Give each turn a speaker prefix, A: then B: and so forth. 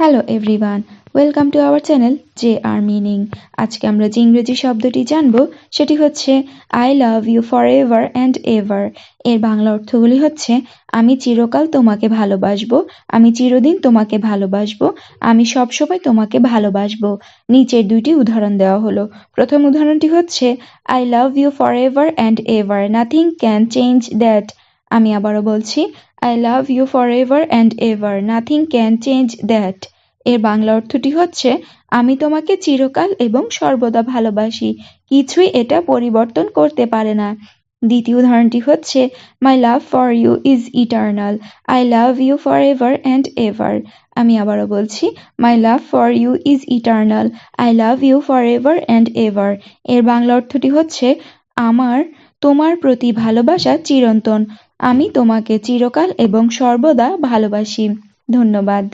A: Hello everyone welcome to our channel J R meaning আজকে আমরা যে ইংরেজি শব্দটি জানব, সেটি হচ্ছে I love you forever and ever এর বাংলা অর্থগুলি হচ্ছে, আমি চিরকাল তোমাকে ভালোবাসবো, আমি চিরদিন তোমাকে ভালোবাসবো, আমি সবসময় তোমাকে ভালোবাসবো। নিচের দুইটি উদাহরণ দেওয়া হলো। প্রথম উদাহরণটি হচ্ছে I love you forever and ever nothing can change that আমি আবারও বলছি I love you forever and ever nothing can change that এর বাংলা অর্থটি হচ্ছে, আমি তোমাকে চিরকাল এবং সর্বদা ভালোবাসি। কিছুই এটা পরিবর্তন করতে পারে না। দ্বিতীয় উদাহরণটি হচ্ছে my love for you is eternal I love you forever and ever আমি আবারও বলছি my love for you is eternal I love you forever and ever এর বাংলা অর্থটি হচ্ছে, আমার, তোমার প্রতি ভালোবাসা চিরন্তন। আমি তোমাকে চিরকাল এবং সর্বদা ভালোবাসি। ধন্যবাদ।